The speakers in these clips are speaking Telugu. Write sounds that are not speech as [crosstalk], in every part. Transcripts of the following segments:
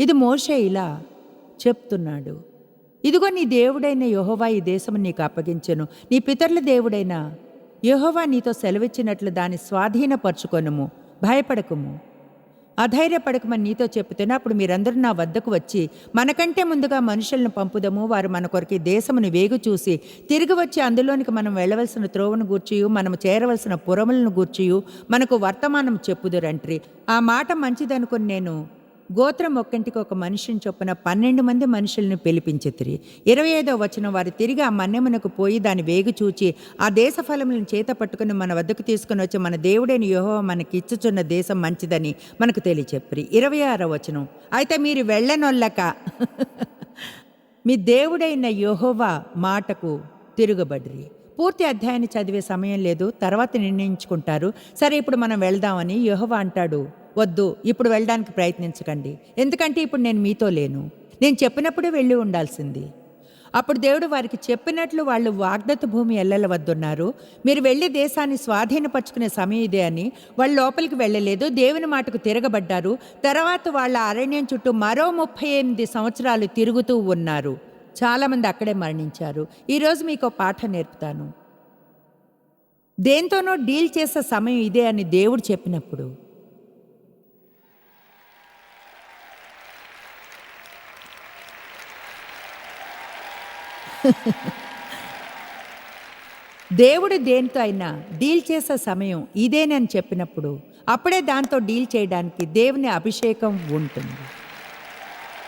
ఇది మోషే ఇలా చెప్తున్నాడు. ఇదిగో నీ దేవుడైన యోహోవా ఈ దేశము నీకు అప్పగించెను. నీ పితరుల దేవుడైన యహోవా నీతో సెలవిచ్చినట్లు దాన్ని స్వాధీనపరుచుకొనుము. భయపడకుము. అధైర్యపడకమని నీతో చెప్తున్నా. అప్పుడు మీరందరూ నా వద్దకు వచ్చి మనకంటే ముందుగా మనుషులను పంపుదము. వారు మన కొరకు దేశమును వేగు చూసి తిరిగి వచ్చి అందులోనికి మనం వెళ్ళవలసిన త్రోవను గూర్చియు మనము చేరవలసిన పురములను గూర్చియు మనకు వర్తమానం చెప్పుదురంట్రి. ఆ మాట మంచిదనుకుని నేను గోత్రం ఒక్కంటికి ఒక మనిషిని చొప్పున పన్నెండు మంది మనుషులను పిలిపించితిరి. ఇరవై ఐదో వచనం వారు తిరిగి ఆ మన్నెమునకు పోయి దాని వేగు చూచి ఆ దేశ ఫలములను చేత పట్టుకుని మన వద్దకు తీసుకుని వచ్చి మన దేవుడైన యోహో మనకి ఇచ్చుచున్న దేశం మంచిదని మనకు తెలియచెప్పరి. ఇరవై ఆరో వచనం. అయితే మీరు వెళ్ళనొల్లక మీ దేవుడైన యోహోవా మాటకు తిరుగుబడిరి. పూర్తి అధ్యాయాన్ని చదివే సమయం లేదు తర్వాత నిర్ణయించుకుంటారు. సరే ఇప్పుడు మనం వెళ్దామని యెహోవా అంటాడు. వద్దు ఇప్పుడు వెళ్ళడానికి ప్రయత్నించకండి. ఎందుకంటే ఇప్పుడు నేను మీతో లేను. నేను చెప్పినప్పుడే వెళ్ళి ఉండాల్సింది. అప్పుడు దేవుడు వారికి చెప్పినట్లు వాళ్ళు వాగ్దత్త భూమి ఎల్లల వద్దున్నారు. మీరు వెళ్ళి దేశాన్ని స్వాధీనపరచుకునే సమయం ఇదే అని వాళ్ళు లోపలికి వెళ్ళలేదు దేవుని మాటకు తిరగబడ్డారు. తర్వాత వాళ్ళ అరణ్యం చుట్టూ మరో ముప్పై ఎనిమిది సంవత్సరాలు తిరుగుతూ ఉన్నారు. చాలామంది అక్కడే మరణించారు. ఈరోజు మీకు పాఠం నేర్పుతాను. దేంతోనో డీల్ చేసే సమయం ఇదే అని దేవుడు చెప్పినప్పుడు. దేవుడు దేనితో అయినా డీల్ చేసే సమయం ఇదేనని చెప్పినప్పుడు అప్పుడే దాంతో డీల్ చేయడానికి దేవుని అభిషేకం ఉంటుంది.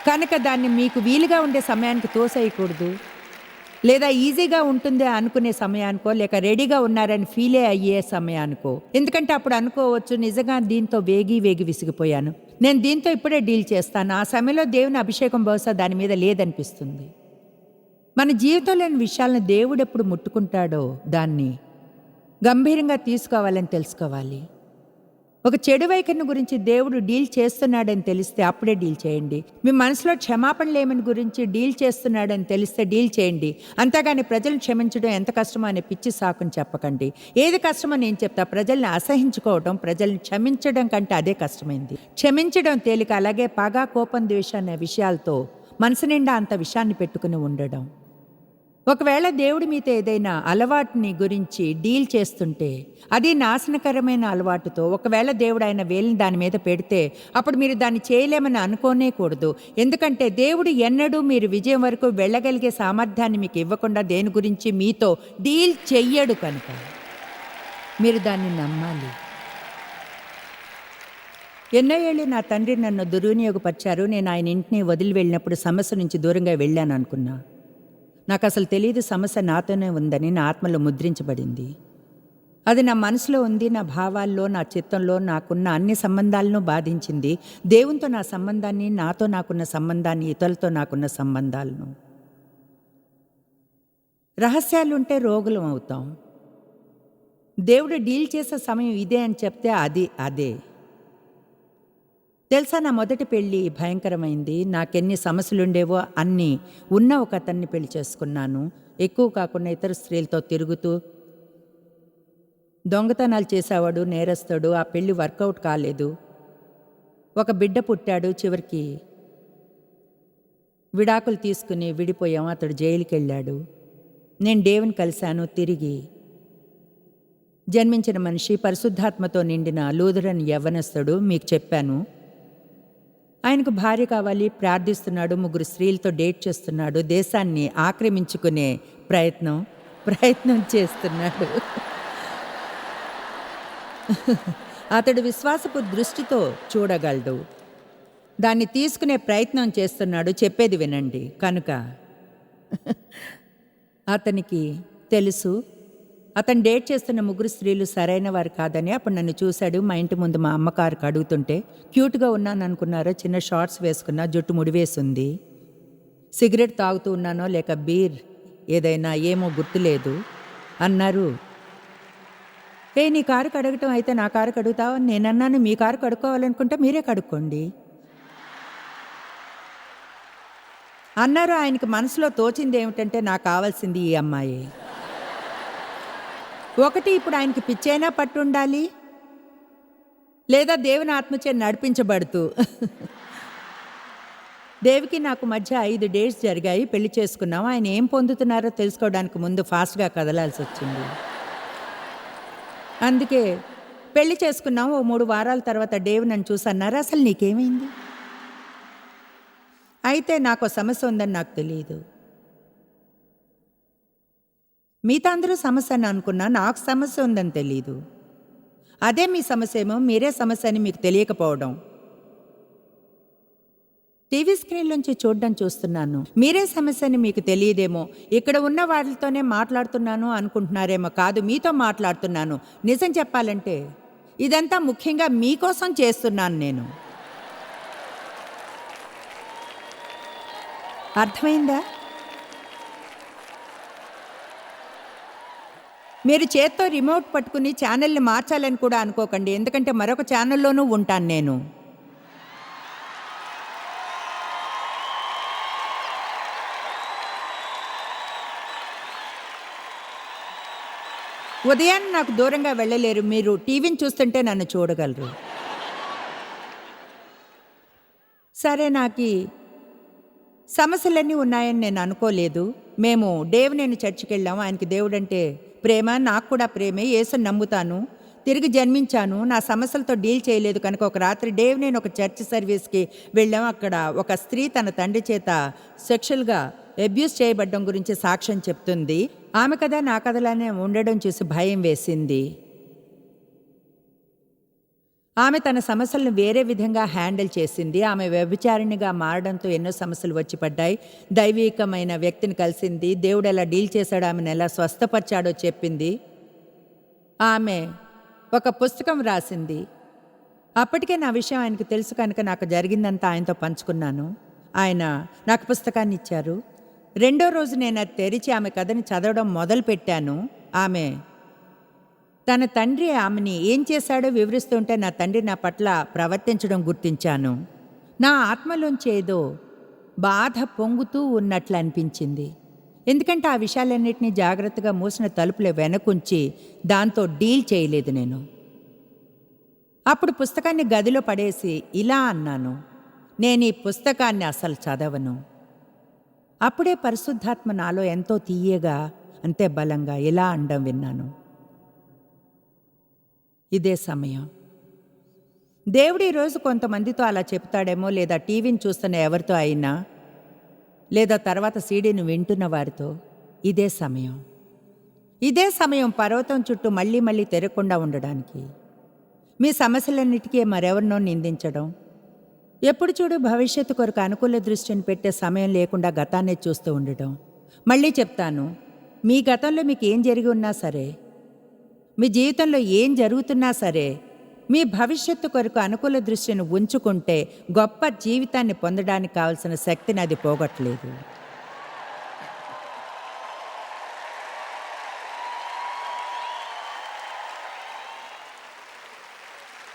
కనుక దాన్ని మీకు వీలుగా ఉండే సమయానికి తోసేయకూడదు. లేదా ఈజీగా ఉంటుంది అనుకునే సమయానికో లేక రెడీగా ఉన్నారని ఫీలే అయ్యే సమయానికో. ఎందుకంటే అప్పుడు అనుకోవచ్చు నిజంగా దీంతో వేగి వేగి విసిగిపోయాను. నేను దీంతో ఇప్పుడే డీల్ చేస్తాను. ఆ సమయంలో దేవుని అభిషేకం బహుశా దాని మీద లేదనిపిస్తుంది. మన జీవితంలోని విషయాలను దేవుడు ఎప్పుడు ముట్టుకుంటాడో దాన్ని గంభీరంగా తీసుకోవాలని తెలుసుకోవాలి. ఒక చెడు వైఖరిని గురించి దేవుడు డీల్ చేస్తున్నాడని తెలిస్తే అప్పుడే డీల్ చేయండి. మీ మనసులో క్షమాపణ లేమని గురించి డీల్ చేస్తున్నాడని తెలిస్తే డీల్ చేయండి. అంతేగాని ప్రజలను క్షమించడం ఎంత కష్టమో అనే పిచ్చి సాకుని చెప్పకండి. ఏది కష్టమో నేను చెప్తా ప్రజల్ని అసహించుకోవడం ప్రజల్ని క్షమించడం కంటే అదే కష్టమైంది. క్షమించడం తేలిక అలాగే పగా కోపం ద్వేషం అనే విషయాలతో మనసు నిండా అంత విషయాన్ని పెట్టుకుని ఉండడం. ఒకవేళ దేవుడి మీతో ఏదైనా అలవాటుని గురించి డీల్ చేస్తుంటే అది నాశనకరమైన అలవాటుతో ఒకవేళ దేవుడు ఆయన వేలిని దాని మీద పెడితే అప్పుడు మీరు దాన్ని చేయలేమని అనుకోనే కూడదు ఎందుకంటే దేవుడు ఎన్నడూ మీరు విజయం వరకు వెళ్ళగలిగే సామర్థ్యాన్ని మీకు ఇవ్వకుండా దేని గురించి మీతో డీల్ చెయ్యడు కనుక. మీరు దాన్ని నమ్మాలి. ఎన్నో ఏళ్ళు నా తండ్రి నన్ను దుర్వినియోగపరిచారు. నేను ఆయన ఇంటిని వదిలి వెళ్ళినప్పుడు సమస్య నుంచి దూరంగా వెళ్ళాను అనుకున్నా. నాకు అసలు తెలియదు సమస్య నాతోనే ఉందని నా ఆత్మలో ముద్రించబడింది. అది నా మనసులో ఉంది నా భావాల్లో నా చిత్తంలో నాకున్న అన్ని సంబంధాలను బాధించింది. దేవునితో నా సంబంధాన్ని నాతో నాకున్న సంబంధాన్ని ఇతరులతో నాకున్న సంబంధాలను. రహస్యాలుంటే రోగులం అవుతాం. దేవుడు డీల్ చేసే సమయం ఇదే అని చెప్తే అది అదే. తెలుసా నా మొదటి పెళ్ళి భయంకరమైంది. నాకెన్ని సమస్యలుండేవో అన్నీ ఉన్న ఒక అతన్ని పెళ్ళి చేసుకున్నాను. ఎక్కువ కాకుండా ఇతర స్త్రీలతో తిరుగుతూ దొంగతనాలు చేసేవాడు నేరస్తాడు ఆ పెళ్ళి వర్కౌట్ కాలేదు. ఒక బిడ్డ పుట్టాడు చివరికి విడాకులు తీసుకుని విడిపోయాం అతడు జైలుకి వెళ్ళాడు నేను దేవుని కలిశాను తిరిగి జన్మించిన మనిషి పరిశుద్ధాత్మతో నిండిన లూథరన్ యవ్వనస్తుడు మీకు చెప్పాను. ఆయనకు భార్య కావాలి ప్రార్థిస్తున్నాడు ముగ్గురు స్త్రీలతో డేట్ చేస్తున్నాడు దేశాన్ని ఆక్రమించుకునే ప్రయత్నం ప్రయత్నం చేస్తున్నాడు. అతడు విశ్వాసపు దృష్టితో చూడగలడు. దాన్ని తీసుకునే ప్రయత్నం చేస్తున్నాడు. చెప్పేది వినండి. కనుక అతనికి తెలుసు అతను డేట్ చేస్తున్న ముగ్గురు స్త్రీలు సరైన వారు కాదని అప్పుడు నన్ను చూశాడు. మా ఇంటి ముందు మా అమ్మకారుకి అడుగుతుంటే క్యూట్గా ఉన్నాను అనుకున్నారో? చిన్న షార్ట్స్ వేసుకున్న జుట్టు ముడివేసింది. సిగరెట్ తాగుతూ ఉన్నానో లేక బీర్ ఏదైనా ఏమో గుర్తులేదు అన్నారు. ఏ నీ కారు కడగటం అయితే నా కారు కడుగుతావు? నేనన్నాను మీ కారు కడుక్కోవాలనుకుంటే మీరే కడుక్కోండి అన్నారు. ఆయనకి మనసులో తోచింది ఏమిటంటే నాకు కావాల్సింది ఈ అమ్మాయి ఒకటి ఇప్పుడు ఆయనకి పిచ్చైనా పట్టుండాలి? లేదా దేవుని ఆత్మచే నడిపించబడుతూ? దేవికి నాకు మధ్య ఐదు డేట్స్ జరిగాయి పెళ్ళి చేసుకున్నాం. ఆయన ఏం పొందుతున్నారో తెలుసుకోవడానికి ముందు ఫాస్ట్గా కదలాల్సి వచ్చింది. అందుకే పెళ్ళి చేసుకున్నాం ఓ మూడు వారాల తర్వాత డేవ్ నన్ను చూసన్నారు అసలు నీకేమైంది? అయితే నాకు సమస్య ఉందని నాకు తెలియదు మిగతా అందరూ సమస్య అని అనుకున్నా నాకు సమస్య ఉందని తెలియదు అదే మీ సమస్య ఏమో మీరే సమస్య అని మీకు తెలియకపోవడం. టీవీ స్క్రీన్ నుంచి చూడడం చూస్తున్నాను. మీరే సమస్య అని మీకు తెలియదేమో. ఇక్కడ ఉన్న వాళ్ళతోనే మాట్లాడుతున్నాను అనుకుంటున్నారేమో కాదు మీతో మాట్లాడుతున్నాను. నిజం చెప్పాలంటే ఇదంతా ముఖ్యంగా మీకోసం చేస్తున్నాను నేను. అర్థమైందా? మీరు చేత్తో రిమోట్ పట్టుకుని ఛానల్ని మార్చాలని కూడా అనుకోకండి. ఎందుకంటే మరొక ఛానల్లోనూ ఉంటాను నేను. ఉదయాన్నే నాకు దూరంగా వెళ్ళలేరు. మీరు టీవీని చూస్తుంటే నన్ను చూడగలరు. సరే నాకు సమస్యలన్నీ ఉన్నాయని నేను అనుకోలేదు. మేము డేవ్ నేను చర్చికి వెళ్ళాము. ఆయనకి దేవుడంటే ప్రేమ నాకు కూడా ప్రేమే యేసుని నమ్ముతాను తిరిగి జన్మించాను నా సమస్యలతో డీల్ చేయలేదు కనుక ఒక రాత్రి డేవ్ నేను ఒక చర్చ్ సర్వీస్కి వెళ్ళాం. అక్కడ ఒక స్త్రీ తన తండ్రి చేత సెక్షువల్గా అబ్యూస్ చేయబడ్డం గురించి సాక్ష్యం చెప్తుంది. ఆమె కథ నా కథలానే ఉండడం చూసి భయం వేసింది. ఆమె తన సమస్యలను వేరే విధంగా హ్యాండిల్ చేసింది. ఆమె వ్యభిచారిణిగా మారడంతో ఎన్నో సమస్యలు వచ్చి పడ్డాయి. దైవికమైన వ్యక్తిని కలిసింది. దేవుడు ఎలా డీల్ చేశాడో ఆమెను ఎలా స్వస్థపరిచాడో చెప్పింది. ఆమె ఒక పుస్తకం రాసింది. అప్పటికే నా విషయం ఆయనకు తెలుసు కనుక నాకు జరిగిందంతా ఆయనతో పంచుకున్నాను. ఆయన నాకు పుస్తకాన్ని ఇచ్చారు. రెండో రోజు నేను అది తెరిచి ఆమె కథని చదవడం మొదలుపెట్టాను. ఆమె తన తండ్రి ఆమెని ఏం చేశాడో వివరిస్తుంటే నా తండ్రి నా పట్ల ప్రవర్తించడం గుర్తించాను. నా ఆత్మలోంచి ఏదో బాధ పొంగుతూ ఉన్నట్లు అనిపించింది ఎందుకంటే ఆ విషయాలన్నింటినీ జాగ్రత్తగా మూసిన తలుపుల వెనకుంచి దాంతో డీల్ చేయలేదు నేను. అప్పుడు పుస్తకాన్ని గదిలో పడేసి ఇలా అన్నాను నేను ఈ పుస్తకాన్ని అసలు చదవను. అప్పుడే పరిశుద్ధాత్మ నాలో ఎంతో తీయగా అంతే బలంగా ఇలా అండం విన్నాను. ఇదే సమయం. దేవుడు ఈరోజు కొంతమందితో అలా చెప్తాడేమో లేదా టీవీని చూస్తున్న ఎవరితో అయినా లేదా తర్వాత సీడీని వింటున్న వారితో ఇదే సమయం. ఇదే సమయం పర్వతం చుట్టూ మళ్ళీ మళ్ళీ తిరగకుండా ఉండడానికి. మీ సమస్యలన్నిటికీ మరెవరినో నిందించడం. ఎప్పుడు చూడు భవిష్యత్తు కొరకు అనుకూల దృష్టిని పెట్టే సమయం లేకుండా గతాన్నే చూస్తూ ఉండడం. మళ్ళీ చెప్తాను మీ గతంలో మీకు ఏం జరిగి ఉన్నా సరే మీ జీవితంలో ఏం జరుగుతున్నా సరే మీ భవిష్యత్తు కొరకు అనుకూల దృష్టిని ఉంచుకుంటే గొప్ప జీవితాన్ని పొందడానికి కావలసిన శక్తిని అది పోగొట్టలేదు.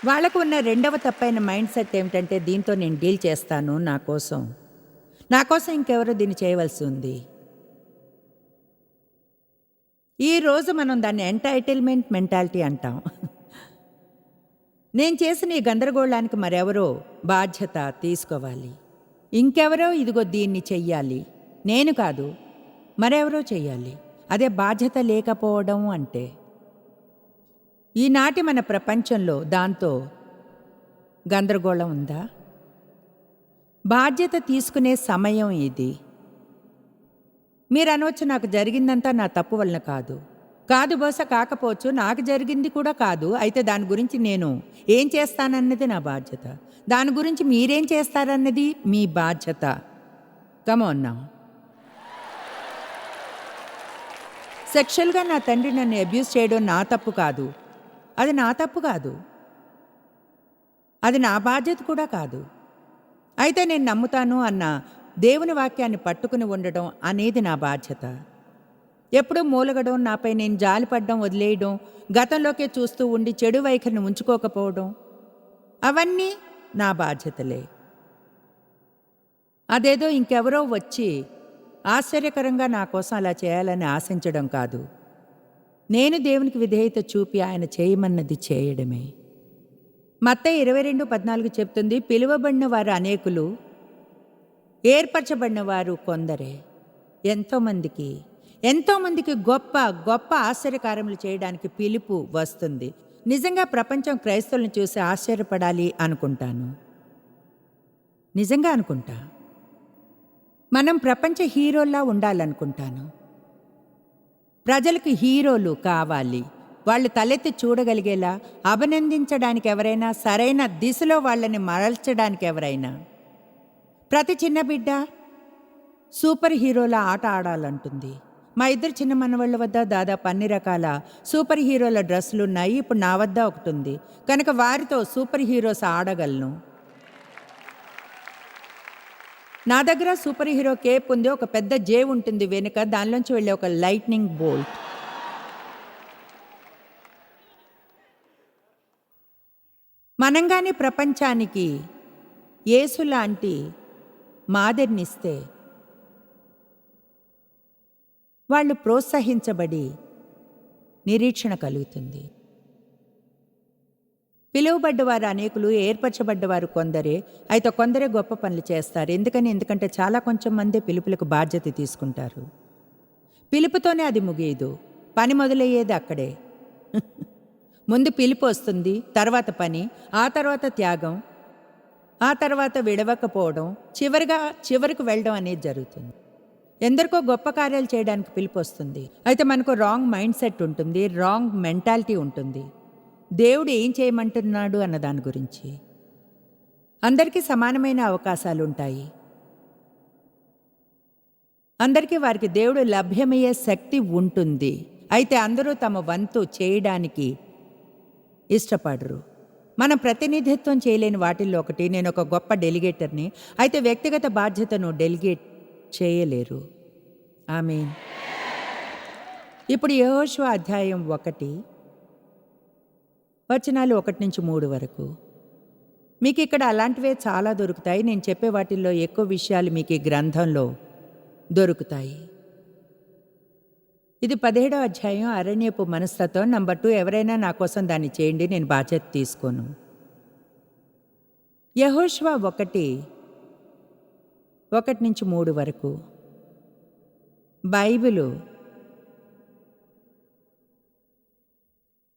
వాళ్ళకు ఉన్న రెండవ తప్పైన మైండ్ సెట్ ఏమిటంటే దీంతో నేను డీల్ చేస్తాను నా కోసం. నా కోసం ఇంకెవరో దీన్ని చేయవలసి ఉంది. ఈరోజు మనం దాన్ని ఎంటైటిల్మెంట్ మెంటాలిటీ అంటాం. నేను చేసిన ఈ గందరగోళానికి మరెవరో బాధ్యత తీసుకోవాలి. ఇంకెవరో ఇదిగో దీన్ని చెయ్యాలి. నేను కాదు మరెవరో చెయ్యాలి. అదే బాధ్యత లేకపోవడం అంటే. ఈనాటి మన ప్రపంచంలో దాంతో గందరగోళం ఉందా? బాధ్యత తీసుకునే సమయం ఇది. మీరు అనవచ్చు నాకు జరిగిందంతా నా తప్పు వలన కాదు. కాదు బహుశా కాకపోవచ్చు నాకు జరిగింది కూడా కాదు. అయితే దాని గురించి నేను ఏం చేస్తానన్నది నా బాధ్యత. దాని గురించి మీరేం చేస్తారన్నది మీ బాధ్యత. కమోన్నా సెక్షువల్గా నా తండ్రి నన్ను అబ్యూస్ చేయడం నా తప్పు కాదు. అది నా తప్పు కాదు. అది నా బాధ్యత కూడా కాదు. అయితే నేను నమ్ముతాను అన్న దేవుని వాక్యాన్ని పట్టుకుని ఉండడం అనేది నా బాధ్యత. ఎప్పుడూ మూలగడం నాపై నేను జాలిపడ్డం వదిలేయడం గతంలోకే చూస్తూ ఉండి చెడు వైఖరిని ఉంచుకోకపోవడం అవన్నీ నా బాధ్యతలే. అదేదో ఇంకెవరో వచ్చి ఆశ్చర్యకరంగా నా కోసం అలా చేయాలని ఆశించడం కాదు. నేను దేవునికి విధేయత చూపి ఆయన చేయమన్నది చేయడమే. మత్త ఇరవై రెండు పద్నాలుగు చెప్తుంది పిలువబడిన వారు అనేకులు ఏర్పరచబడిన వారు కొందరే ఎంతోమందికి ఎంతోమందికి గొప్ప గొప్ప ఆశ్చర్యకారములు చేయడానికి పిలుపు వస్తుంది. నిజంగా ప్రపంచం క్రైస్తవులను చూసి ఆశ్చర్యపడాలి అనుకుంటాను. నిజంగా అనుకుంటా? మనం ప్రపంచ హీరోల్లా ఉండాలనుకుంటాను. ప్రజలకు హీరోలు కావాలి. వాళ్ళు తలెత్తి చూడగలిగేలా అభినందించడానికి ఎవరైనా సరైన దిశలో వాళ్ళని మరల్చడానికి ఎవరైనా. ప్రతి చిన్న బిడ్డ సూపర్ హీరోల ఆట ఆడాలంటుంది. మా ఇద్దరు చిన్న మనవాళ్ళ వద్ద దాదాపు అన్ని రకాల సూపర్ హీరోల డ్రెస్సులు ఉన్నాయి ఇప్పుడు నా వద్ద ఒకటి ఉంది కనుక వారితో సూపర్ హీరోస్ ఆడగలను. నా దగ్గర సూపర్ హీరో కేప్ ఉంది. ఒక పెద్ద జే ఉంటుంది. వెనుక దానిలోంచి వెళ్ళే ఒక లైట్నింగ్ బోల్ట్. మనంగానే ప్రపంచానికి యేసు లాంటి మాదిరినిస్తే. వాళ్ళు ప్రోత్సహించబడి నిరీక్షణ కలుగుతుంది. పిలువబడ్డవారు అనేకులు ఏర్పరచబడ్డవారు కొందరే అయితే కొందరే గొప్ప పనులు చేస్తారు. ఎందుకని? ఎందుకంటే చాలా కొంచెం మందే పిలుపులకు బాధ్యత తీసుకుంటారు. పిలుపుతోనే అది ముగియదు. పని మొదలయ్యేది అక్కడే. [laughs] ముందు పిలుపు వస్తుంది తర్వాత పని ఆ తర్వాత త్యాగం ఆ తర్వాత విడవకపోవడం చివరిగా చివరికి వెళ్ళడం అనేది జరుగుతుంది. ఎందరికో గొప్ప కార్యాలు చేయడానికి పిలుపు వస్తుంది. అయితే మనకు రాంగ్ మైండ్ సెట్ ఉంటుంది రాంగ్ మెంటాలిటీ ఉంటుంది. దేవుడు ఏం చేయమంటున్నాడు అన్న దాని గురించి. అందరికీ సమానమైన అవకాశాలు ఉంటాయి. అందరికీ వారికి దేవుడు లభ్యమయ్యే శక్తి ఉంటుంది. అయితే అందరూ తమ వంతు చేయడానికి ఇష్టపడరు. మనం ప్రతినిధిత్వం చేయలేని వాటిల్లో ఒకటి నేను ఒక గొప్ప డెలిగేటర్ని. అయితే వ్యక్తిగత బాధ్యతను డెలిగేట్ చేయలేరు. ఆమె ఇప్పుడు యహోశ్వ అధ్యాయం ఒకటి వచనాలు ఒకటి నుంచి మూడు వరకు. మీకు ఇక్కడ అలాంటివే చాలా దొరుకుతాయి. నేను చెప్పే వాటిల్లో ఎక్కువ విషయాలు మీకు ఈ గ్రంథంలో దొరుకుతాయి. ఇది పదిహేడో అధ్యాయం అరణ్యపు మనస్తత్వం నంబర్ టూ ఎవరైనా నా కోసం దాన్ని చేయండి నేను బాధ్యత తీసుకోను. యహోష్వా ఒకటి ఒకటి నుంచి మూడు వరకు. బైబిలు.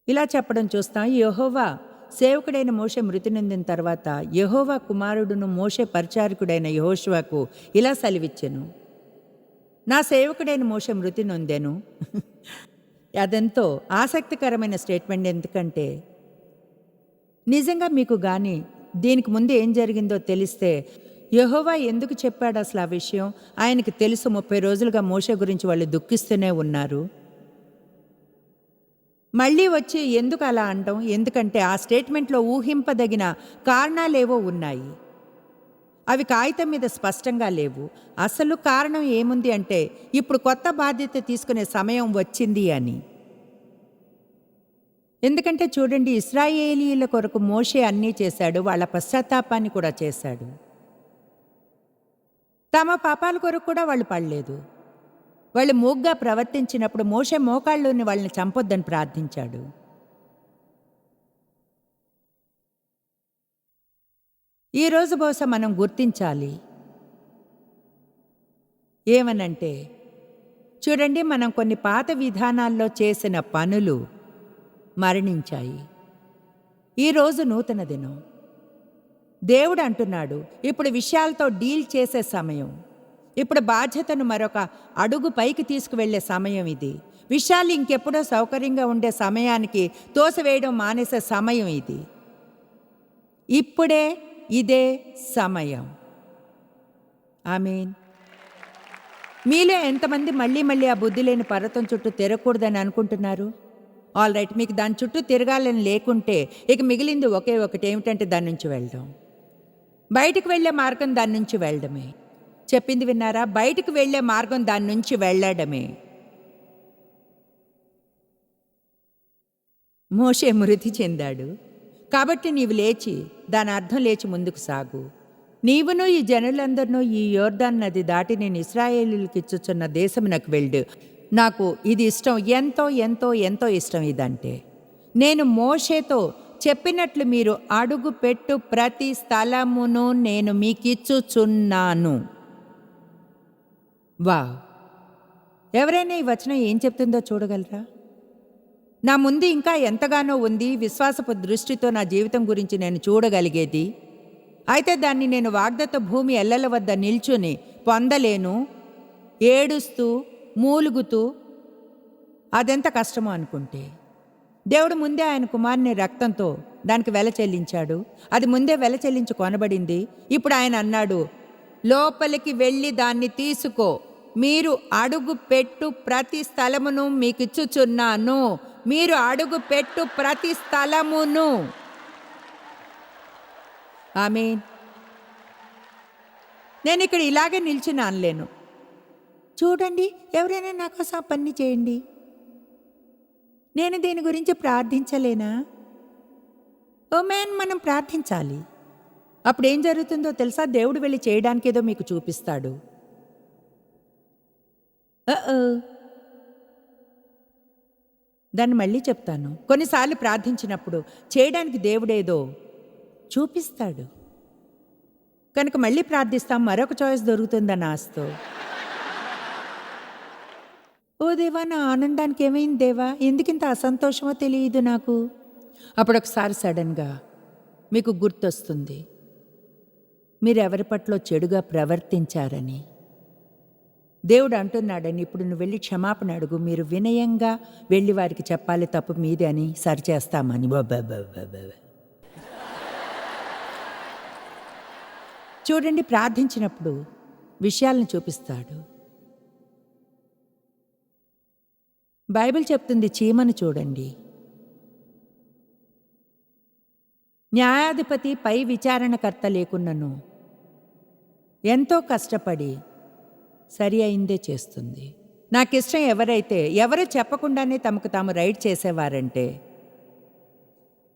ఇలా చెప్పడం చూస్తాం యహోవా సేవకుడైన మోషే మృతి నొందిన తర్వాత యహోవా కుమారుడును మోషే పరిచారకుడైన యహోష్వాకు ఇలా సెలవిచ్చెను. నా సేవకుడైన మోష మృతి నొందాను. అదెంతో ఆసక్తికరమైన స్టేట్మెంట్ ఎందుకంటే నిజంగా మీకు కానీ దీనికి ముందు ఏం జరిగిందో తెలిస్తే యహోవా ఎందుకు చెప్పాడు అసలు ఆ విషయం? ఆయనకి తెలుసు ముప్పై రోజులుగా మోష గురించి వాళ్ళు దుఃఖిస్తూనే ఉన్నారు. మళ్ళీ వచ్చి ఎందుకు అలా అంటాం? ఎందుకంటే ఆ స్టేట్మెంట్లో ఊహింపదగిన కారణాలేవో ఉన్నాయి. అవి కాగితం మీద స్పష్టంగా లేవు. అసలు కారణం ఏముంది అంటే ఇప్పుడు కొత్త బాధ్యత తీసుకునే సమయం వచ్చింది అని. ఎందుకంటే చూడండి ఇస్రాయేలీల కొరకు మోషే అన్నీ చేశాడు వాళ్ళ పశ్చాత్తాపాన్ని కూడా చేశాడు. తమ పాపాల కొరకు కూడా వాళ్ళు పడలేదు. వాళ్ళు మూగ్గా ప్రవర్తించినప్పుడు మోషే మోకాళ్ళలోని వాళ్ళని చంపొద్దని ప్రార్థించాడు. ఈరోజు బహుశా మనం గుర్తించాలి. ఏమనంటే చూడండి మనం కొన్ని పాత విధానాల్లో చేసిన పనులు మరణించాయి. ఈరోజు నూతన దినం. దేవుడు అంటున్నాడు ఇప్పుడు విషయాలతో డీల్ చేసే సమయం. ఇప్పుడు బాధ్యతను మరొక అడుగు పైకి తీసుకువెళ్ళే సమయం ఇది. విషయాలు ఇంకెప్పుడో సౌకర్యంగా ఉండే సమయానికి తోసివేయడం మానేసే సమయం ఇది. ఇప్పుడే ఇదే సమయం. ఐ మీన్ మీలో ఎంతమంది మళ్ళీ మళ్ళీ ఆ బుద్ధి లేని పర్వతం చుట్టూ తిరగకూడదని అనుకుంటున్నారు? ఆల్ రైట్ మీకు దాని చుట్టూ తిరగాలని లేకుంటే ఇక మిగిలింది ఒకే ఒకటి ఏమిటంటే దాని నుంచి వెళ్ళడం బయటకు వెళ్ళే మార్గం దాని నుంచి వెళ్ళడమే. చెప్పింది విన్నారా? బయటకు వెళ్ళే మార్గం దాని నుంచి వెళ్ళడమే. మోషే మృతి చెందాడు. కాబట్టి నీవు లేచి దాని అర్థం లేచి ముందుకు సాగు. నీవును ఈ జనులందరినూ ఈ యోర్దాన్ నది దాటి నేను ఇస్రాయేలీలకు ఇచ్చుచున్న దేశమునకు వెళ్ళు. నాకు ఇది ఇష్టం. ఎంతో ఎంతో ఎంతో ఇష్టం ఇదంటే. నేను మోషేతో చెప్పినట్లు మీరు అడుగు పెట్టు ప్రతి స్థలమును నేను మీకిచ్చుచున్నాను. వా ఎవరైనా ఈ వచనం ఏం చెప్తుందో చూడగలరా? నా ముందు ఇంకా ఎంతగానో ఉంది విశ్వాసపు దృష్టితో నా జీవితం గురించి నేను చూడగలిగేది. అయితే దాన్ని నేను వాగ్దత్త భూమి ఎల్లల వద్ద నిల్చుని పొందలేను. ఏడుస్తూ మూలుగుతూ అదెంత కష్టమో అనుకుంటే. దేవుడు ముందే ఆయన కుమారుని రక్తంతో దానికి వెల చెల్లించాడు. అది ముందే వెల చెల్లించి కొనబడింది. ఇప్పుడు ఆయన అన్నాడు లోపలికి వెళ్ళి దాన్ని తీసుకో. మీరు అడుగు పెట్టు ప్రతి స్థలమును మీకు ఇచ్చుచున్నాను మీరు అడుగు పెట్టు ప్రతి స్థలమును. ఆమె నేను ఇక్కడ ఇలాగే నిల్చుని అనలేను చూడండి ఎవరైనా నా కోసం పని చేయండి. నేను దీని గురించి ప్రార్థించలేనా? ఓ మ్యాన్ మనం ప్రార్థించాలి. అప్పుడు ఏం జరుగుతుందో తెలుసా? దేవుడు వెళ్ళి చేయడానికి ఏదో మీకు చూపిస్తాడు. దాన్ని మళ్ళీ చెప్తాను. కొన్నిసార్లు ప్రార్థించినప్పుడు చేయడానికి దేవుడేదో చూపిస్తాడు. కనుక మళ్ళీ ప్రార్థిస్తాం మరొక చాయిస్ దొరుకుతుందని ఆస్తో ఓ దేవా నా ఆనందానికి ఏమైంది దేవా? ఎందుకింత అసంతోషమో తెలియదు నాకు. అప్పుడు ఒకసారి సడన్గా మీకు గుర్తొస్తుంది. మీరు ఎవరి పట్ల చెడుగా ప్రవర్తించారని. దేవుడు అంటున్నాడని ఇప్పుడు నువ్వు వెళ్ళి క్షమాపణ అడుగు. మీరు వినయంగా వెళ్ళి వారికి చెప్పాలి తప్పు మీదే అని సరిచేస్తామని. చూడండి ప్రార్థించినప్పుడు విషయాలను చూపిస్తాడు. బైబిల్ చెప్తుంది చీమను చూడండి. న్యాయాధిపతి పై విచారణకర్త లేకున్నను. ఎంతో కష్టపడి సరి అయిందే చేస్తుంది. నాకిష్టం ఎవరైతే ఎవరు చెప్పకుండానే తమకు తాము రైడ్ చేసేవారంటే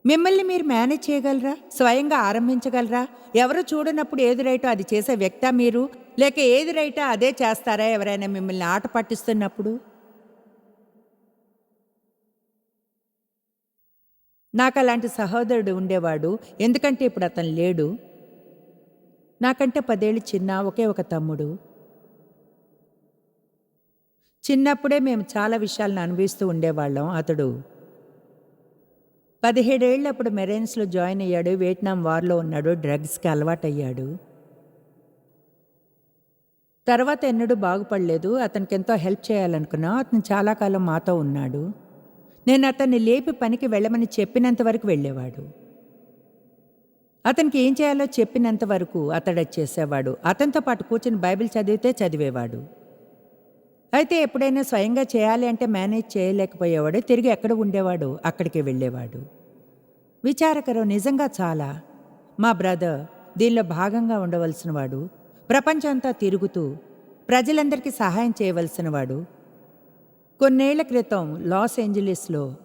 మిమ్మల్ని మీరు మేనేజ్ చేయగలరా? స్వయంగా ఆరంభించగలరా? ఎవరు చూడనప్పుడు ఏది రైటో అది చేసే వ్యక్త మీరు? లేక ఏది రైటో అదే చేస్తారా ఎవరైనా మిమ్మల్ని ఆట పట్టిస్తున్నప్పుడు? నాకు అలాంటి సహోదరుడు ఉండేవాడు ఎందుకంటే ఇప్పుడు అతను లేడు. నాకంటే పదేళ్ళు చిన్న ఒకే ఒక తమ్ముడు. చిన్నప్పుడే మేము చాలా విషయాలను అనుభవిస్తూ ఉండేవాళ్ళం అతడు. పదిహేడేళ్ళప్పుడు మెరైన్స్లో జాయిన్ అయ్యాడు వియట్నాం వార్లో ఉన్నాడు డ్రగ్స్కి అలవాటయ్యాడు. తర్వాత ఎన్నడూ బాగుపడలేదు అతనికి ఎంతో హెల్ప్ చేయాలనుకున్నా అతను చాలా కాలం మాతో ఉన్నాడు. నేను అతన్ని లేపి పనికి వెళ్ళమని చెప్పినంత వరకు వెళ్ళేవాడు. అతనికి ఏం చేయాలో చెప్పినంత వరకు అతడు చేసేవాడు అతనితో పాటు కూర్చుని బైబిల్ చదివితే చదివేవాడు. అయితే ఎప్పుడైనా స్వయంగా చేయాలి అంటే మేనేజ్ చేయలేకపోయేవాడు తిరిగి ఎక్కడ ఉండేవాడు? అక్కడికి వెళ్ళేవాడు. విచారకరం నిజంగా చాలా. మా బ్రదర్ దీనిలో భాగంగా ఉండవలసిన వాడు ప్రపంచంతా తిరుగుతూ ప్రజలందరికీ సహాయం చేయవలసిన వాడు కొన్నేళ్ళ క్రితం లాస్ ఏంజలీస్లో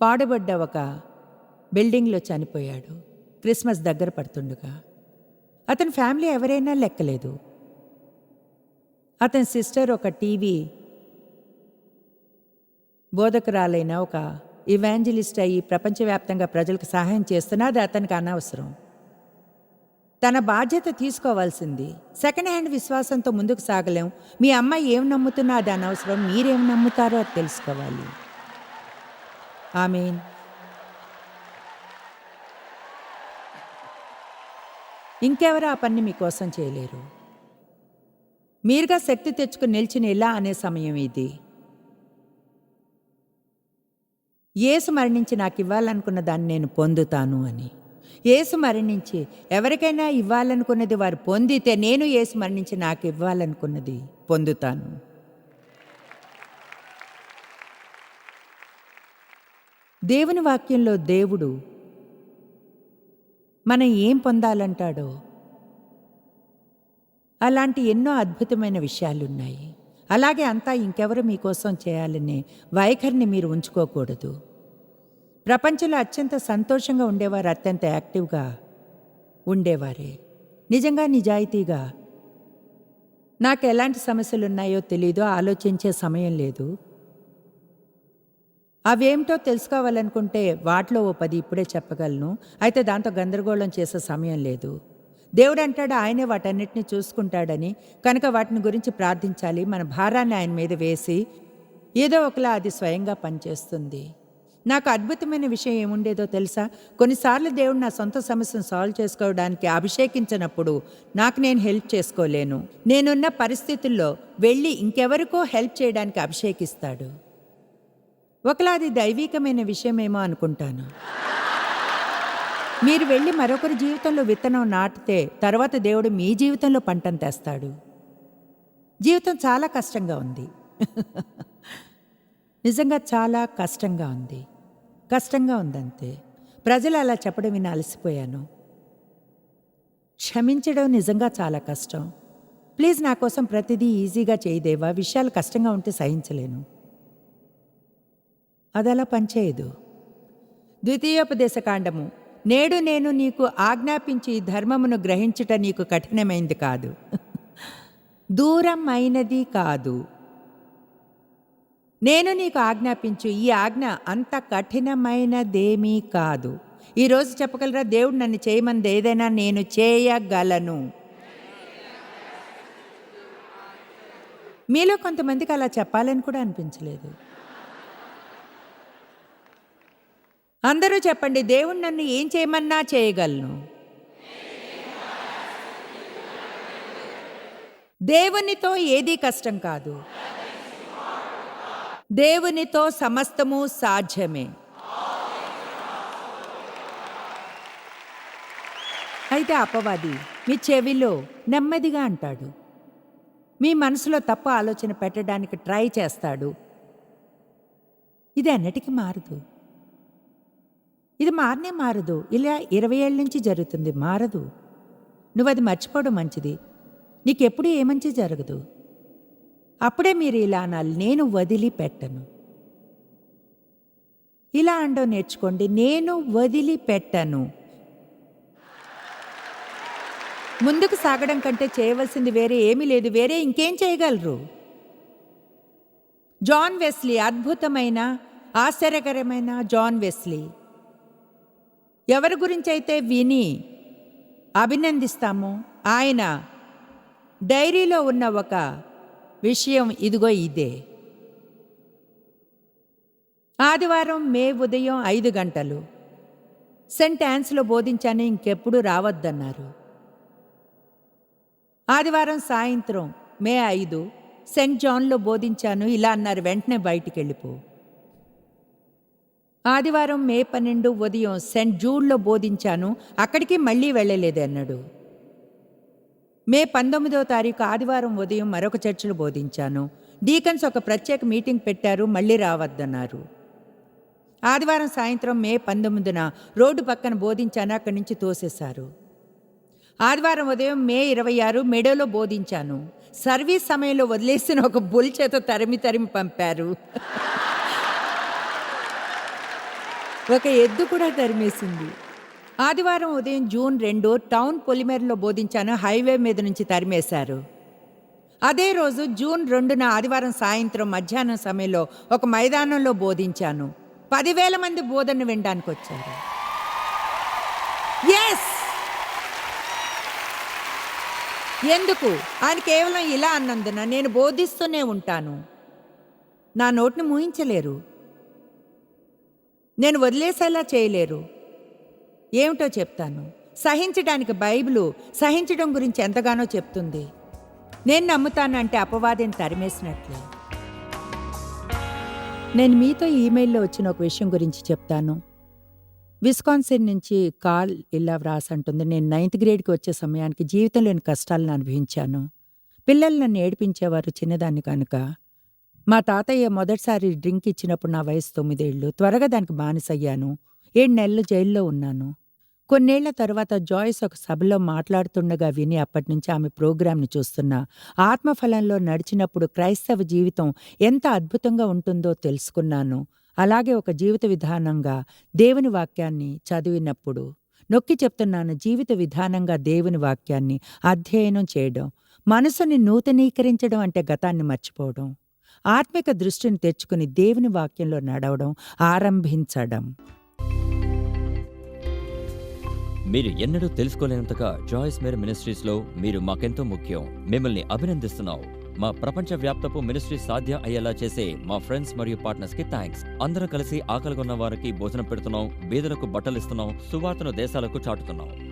పాడుబడ్డ ఒక బిల్డింగ్లో చనిపోయాడు. క్రిస్మస్ దగ్గర పడుతుండగా. అతని ఫ్యామిలీ ఎవరైనా లెక్కలేదు. అతని సిస్టర్ ఒక టీవీ బోధకురాలైన ఒక ఇవాంజలిస్ట్ అయ్యి ప్రపంచవ్యాప్తంగా ప్రజలకు సహాయం చేస్తున్నా అది అతనికి అనవసరం. తన బాధ్యత తీసుకోవాల్సింది. సెకండ్ హ్యాండ్ విశ్వాసంతో ముందుకు సాగలేం. మీ అమ్మాయి ఏం నమ్ముతున్నా అది అనవసరం. మీరేం నమ్ముతారో అది తెలుసుకోవాలి. ఆమెన్. ఇంకెవరు ఆ పని మీకోసం చేయలేరు? మీరుగా శక్తి తెచ్చుకుని నిలిచిన ఇలా అనే సమయం ఇది. ఏసు మరణించి నాకు ఇవ్వాలనుకున్న దాన్ని నేను పొందుతాను అని. ఏసు మరణించి ఎవరికైనా ఇవ్వాలనుకున్నది వారు పొందితే నేను ఏసు మరణించి నాకు ఇవ్వాలనుకున్నది పొందుతాను. దేవుని వాక్యంలో దేవుడు మనం ఏం పొందాలంటాడో అలాంటి ఎన్నో అద్భుతమైన విషయాలున్నాయి. అలాగే అంతా ఇంకెవరు మీకోసం చేయాలనే వైఖరిని మీరు ఉంచుకోకూడదు. ప్రపంచంలో అత్యంత సంతోషంగా ఉండేవారు అత్యంత యాక్టివ్గా ఉండేవారే. నిజంగా నిజాయితీగా నాకు ఎలాంటి సమస్యలు ఉన్నాయో తెలీదో ఆలోచించే సమయం లేదు. అవేమిటో తెలుసుకోవాలనుకుంటే వాటిలో ఓ పది ఇప్పుడే చెప్పగలను. అయితే దాంతో గందరగోళం చేసే సమయం లేదు. దేవుడు అంటాడు ఆయనే వాటన్నిటిని చూసుకుంటాడని. కనుక వాటిని గురించి ప్రార్థించాలి. మన భారాన్ని ఆయన మీద వేసి ఏదో ఒకలా అది స్వయంగా పనిచేస్తుంది. నాకు అద్భుతమైన విషయం ఏముండేదో తెలుసా? కొన్నిసార్లు దేవుడు నా సొంత సమస్యను సాల్వ్ చేసుకోవడానికి అభిషేకించినప్పుడు నాకు నేను హెల్ప్ చేసుకోలేను. నేనున్న పరిస్థితుల్లో వెళ్ళి ఇంకెవరికో హెల్ప్ చేయడానికి అభిషేకిస్తాడు. ఒకలా అది దైవీకమైన విషయమేమో అనుకుంటాను. మీరు వెళ్ళి మరొకరి జీవితంలో విత్తనం నాటితే తర్వాత దేవుడు మీ జీవితంలో పంటను తెస్తాడు. జీవితం చాలా కష్టంగా ఉంది. [laughs] నిజంగా చాలా కష్టంగా ఉంది. కష్టంగా ఉందంతే. ప్రజలు అలా చెప్పడం విని అలసిపోయాను. క్షమించడం నిజంగా చాలా కష్టం. ప్లీజ్ నా కోసం ప్రతిదీ ఈజీగా చేయదేవా విషయాలు కష్టంగా ఉంటే సహించలేను. అది అలా పనిచేయదు. ద్వితీయోపదేశ కాండము. నేడు నేను నీకు ఆజ్ఞాపించి ఈ ధర్మమును గ్రహించుట నీకు కఠినమైంది కాదు. దూరం అయినది కాదు. నేను నీకు ఆజ్ఞాపించు ఈ ఆజ్ఞ అంత కఠినమైనదేమీ కాదు. ఈరోజు చెప్పగలరా? దేవుడు నన్ను చేయమంది ఏదైనా నేను చేయగలను. మీలో కొంతమందికి అలా చెప్పాలని కూడా అనిపించలేదు. అందరూ చెప్పండి దేవుడు నన్ను ఏం చేయమన్నా చేయగలను. దేవునితో ఏదీ కష్టం కాదు. దేవునితో సమస్తము సాధ్యమే. అయితే అపవాది మీ చెవిలో నెమ్మదిగా అంటాడు. మీ మనసులో తప్పు ఆలోచన పెట్టడానికి ట్రై చేస్తాడు. ఇది అన్నిటికీ మారదు. ఇది మారనే మారదు. ఇలా ఇరవై ఏళ్ళ నుంచి జరుగుతుంది. మారదు. నువ్వు అది మర్చిపోవడం మంచిది. నీకెప్పుడు ఏ మంచి జరగదు. అప్పుడే మీరు ఇలా అనాలి. నేను వదిలిపెట్టను. ఇలా అండో నేర్చుకోండి. నేను వదిలిపెట్టను. ముందుకు సాగడం కంటే చేయవలసింది వేరే ఏమీ లేదు. వేరే ఇంకేం చేయగలరు? జాన్ వెస్లీ అద్భుతమైన ఆశ్చర్యకరమైన జాన్ వెస్లీ. ఎవరి గురించి అయితే విని అభినందిస్తామో ఆయన డైరీలో ఉన్న ఒక విషయం ఇదిగో ఇదే. ఆదివారం మే ఉదయం ఐదు గంటలు. సెంట్ యాన్స్లో బోధించాను ఇంకెప్పుడు రావద్దన్నారు. ఆదివారం సాయంత్రం మే ఐదు సెంట్ జాన్లో బోధించాను. ఇలా అన్నారు. వెంటనే బయటికి వెళ్ళిపో ఆదివారం మే పన్నెండు ఉదయం సెంట్ జూడ్లో బోధించాను అక్కడికి మళ్ళీ వెళ్ళలేదు అన్నాడు. మే పంతొమ్మిదో తారీఖు ఆదివారం ఉదయం మరొక చర్చిలో బోధించాను. డీకన్స్ ఒక ప్రత్యేక మీటింగ్ పెట్టారు మళ్ళీ రావద్దన్నారు. ఆదివారం సాయంత్రం మే పంతొమ్మిదిన రోడ్డు పక్కన బోధించాను అక్కడి నుంచి తోసేశారు. ఆదివారం ఉదయం మే ఇరవై ఆరు మెడోలో బోధించాను. సర్వీస్ సమయంలో వదిలేసిన ఒక బుల్ చేత తరిమి తరిమి పంపారు. ఒక ఎద్దు కూడా తరిమేసింది. ఆదివారం ఉదయం జూన్ రెండు టౌన్ పొలిమేరలో బోధించాను హైవే మీద నుంచి తరిమేశారు. అదే రోజు జూన్ రెండున ఆదివారం సాయంత్రం మధ్యాహ్నం సమయంలో ఒక మైదానంలో బోధించాను. పదివేల మంది బోధన వినడానికి వచ్చారు. ఎస్ ఎందుకు? ఆయన కేవలం ఇలా అన్నందున నేను బోధిస్తూనే ఉంటాను. నా నోటిని మూయించలేరు. నేను వదిలేసేలా చేయలేరు. ఏమిటో చెప్తాను. సహించడానికి బైబిలు సహించడం గురించి ఎంతగానో చెప్తుంది. నేను నమ్ముతానంటే అపవాదిని తరిమేసినట్లే. నేను మీతో ఈమెయిల్లో వచ్చిన ఒక విషయం గురించి చెప్తాను. విస్కాన్సిన్ నుంచి కాల్ ఇలా వ్రాసంటుంది నేను నైన్త్ గ్రేడ్కి వచ్చే సమయానికి జీవితంలోని కష్టాలను అనుభవించాను. పిల్లలు నన్ను ఏడిపించేవారు చిన్నదాన్ని కనుక. మా తాతయ్య మొదటిసారి డ్రింక్ ఇచ్చినప్పుడు నా వయసు తొమ్మిదేళ్ళు త్వరగా దానికి బానిసయ్యాను. ఏడు నెలలు జైల్లో ఉన్నాను. కొన్నేళ్ళ తర్వాత జాయిస్ ఒక సభలో మాట్లాడుతుండగా విని అప్పటినుంచి ఆమె ప్రోగ్రాంని చూస్తున్నా. ఆత్మఫలంలో నడిచినప్పుడు క్రైస్తవ జీవితం ఎంత అద్భుతంగా ఉంటుందో తెలుసుకున్నాను. అలాగే ఒక జీవిత విధానంగా దేవుని వాక్యాన్ని చదివినప్పుడు నొక్కి చెప్తున్నాను జీవిత విధానంగా దేవుని వాక్యాన్ని అధ్యయనం చేయడం మనసుని నూతనీకరించడం అంటే గతాన్ని మర్చిపోవడం. ఆత్మిక దృష్టిని తెచ్చుకుని దేవుని వాక్యంలో నడవడం ఆరంభించడం. మీరు ఎన్నడూ తెలుసుకోలేనంతగా జాయిస్ మేర్ మినిస్ట్రీస్లో మీరు మాకెంతో ముఖ్యం. మిమ్మల్ని అభినందిస్తున్నాం. మా ప్రపంచ వ్యాప్తపు మినిస్ట్రీ సాధ్యం అయ్యేలా చేసే మా ఫ్రెండ్స్ మరియు పార్ట్నర్స్కి థ్యాంక్స్ అందరం కలిసి ఆకలిగొన్న వారికి భోజనం పెడుతున్నాం బీదలకు బట్టలు ఇస్తున్నాం సువార్తను దేశాలకు చాటుతున్నాం.